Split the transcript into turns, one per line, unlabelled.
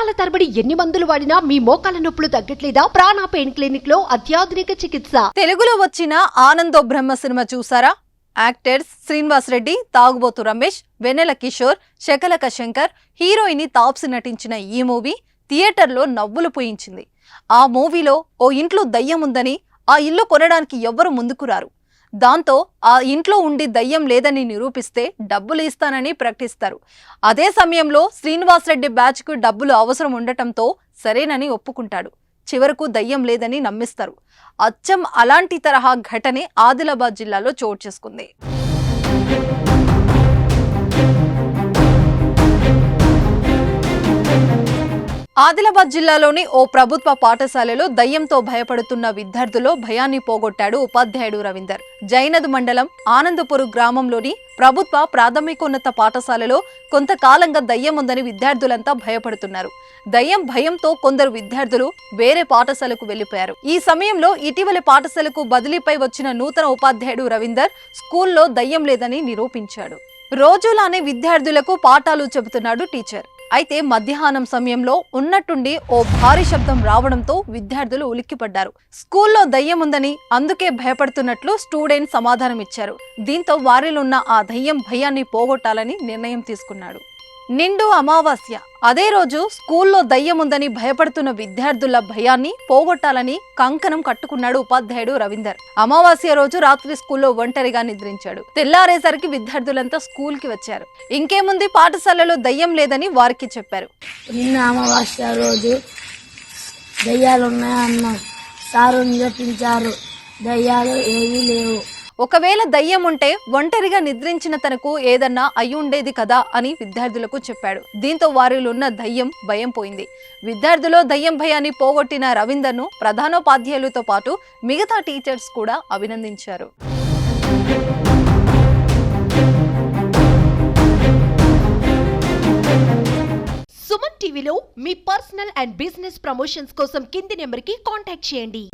సంవత్సరాల తరబడి ఎన్ని మందులు వాడినా మీ మోకాల నొప్పులు తగ్గట్లేదా? ప్రాణ పెయిన్ క్లినిక్లో అత్యాధునిక చికిత్స.
తెలుగులో వచ్చిన ఆనందో బ్రహ్మ సినిమా చూసారా? యాక్టర్స్ శ్రీనివాస్ రెడ్డి తాగుబోతు రమేష్ వెన్నెల కిషోర్ శకలక శంకర్ హీరోయిన్ తాప్సి నటించిన ఈ మూవీ థియేటర్లో నవ్వులు పూయించింది. ఆ మూవీలో ఓ ఇంట్లో దయ్యం ఉందని ఆ ఇల్లు కొనడానికి ఎవ్వరు ముందుకు రారు. దాంతో ఆ ఇంట్లో ఉండి దయ్యం లేదని నిరూపిస్తే డబ్బులు ఇస్తానని ప్రకటిస్తారు. అదే సమయంలో శ్రీనివాస్ రెడ్డి బ్యాచ్కు డబ్బులు అవసరం ఉండటంతో సరేనని ఒప్పుకుంటాడు. చివరకు దయ్యం లేదని నమ్మిస్తారు. అచ్చం అలాంటి తరహా ఘటనే ఆదిలాబాద్ జిల్లాలో చోటు చేసుకుంది. ఆదిలాబాద్ జిల్లాలోని ఓ ప్రభుత్వ పాఠశాలలో దయ్యంతో భయపడుతున్న విద్యార్థులో భయాన్ని పోగొట్టాడు ఉపాధ్యాయుడు రవీందర్. జైనద్ మండలం ఆనందపురు గ్రామంలోని ప్రభుత్వ ప్రాథమికోన్నత పాఠశాలలో కొంతకాలంగా దయ్యం ఉందని విద్యార్థులంతా భయపడుతున్నారు. దయ్యం భయంతో కొందరు విద్యార్థులు వేరే పాఠశాలకు వెళ్ళిపోయారు ఈ సమయంలో ఇటీవలి పాఠశాలకు బదిలీపై వచ్చిన నూతన ఉపాధ్యాయుడు రవీందర్ స్కూల్లో దయ్యం లేదని నిరూపించాడు. రోజులానే విద్యార్థులకు పాఠాలు చెబుతున్నాడు టీచర్. అయితే మధ్యాహ్నం సమయంలో ఉన్నట్టుండి ఓ భారీ శబ్దం రావడంతో విద్యార్థులు ఉలిక్కిపడ్డారు. స్కూల్లో దయ్యం ఉందని అందుకే భయపడుతున్నట్లు స్టూడెంట్ సమాధానం ఇచ్చారు దీంతో వారిలో ఉన్న ఆ దయ్యం భయాన్ని పోగొట్టాలని నిర్ణయం తీసుకున్నాడు. నిండు అమావాస్య. అదే రోజు స్కూల్లో దయ్యం ఉందని భయపడుతున్న విద్యార్థుల భయాన్ని పోగొట్టాలని కంకణం కట్టుకున్నాడు ఉపాధ్యాయుడు రవీందర్. అమావాస్య రోజు రాత్రి స్కూల్లో ఒంటరిగా నిద్రించాడు. తెల్లారేసరికి విద్యార్థులంతా స్కూల్కి వచ్చారు. ఇంకేముంది? పాఠశాలలో దయ్యం లేదని వారికి చెప్పారు.
నిన్న అమావాస్య రోజు దయ్యాలు ఉన్నాయన్న సారు నిరూపించారు దయ్యాలు ఏవీ లేవు.
ఒకవేళ దయ్యం ఉంటే ఒంటరిగా నిద్రించిన తనకు ఏదన్నా అయి ఉండేది కదా అని విద్యార్థులకు చెప్పాడు. దీంతో వారిలో ఉన్న దయ్యం భయం పోయింది. విద్యార్థులో దయ్యం భయాన్ని పోగొట్టిన రవీందర్ను ప్రధానోపాధ్యాయులతో పాటు మిగతా టీచర్స్ కూడా అభినందించారు.
సుమన్ టీవీలో మీ పర్సనల్ అండ్ బిజినెస్ ప్రమోషన్స్ కోసం కింది నెంబర్కి కాంటాక్ట్ చేయండి.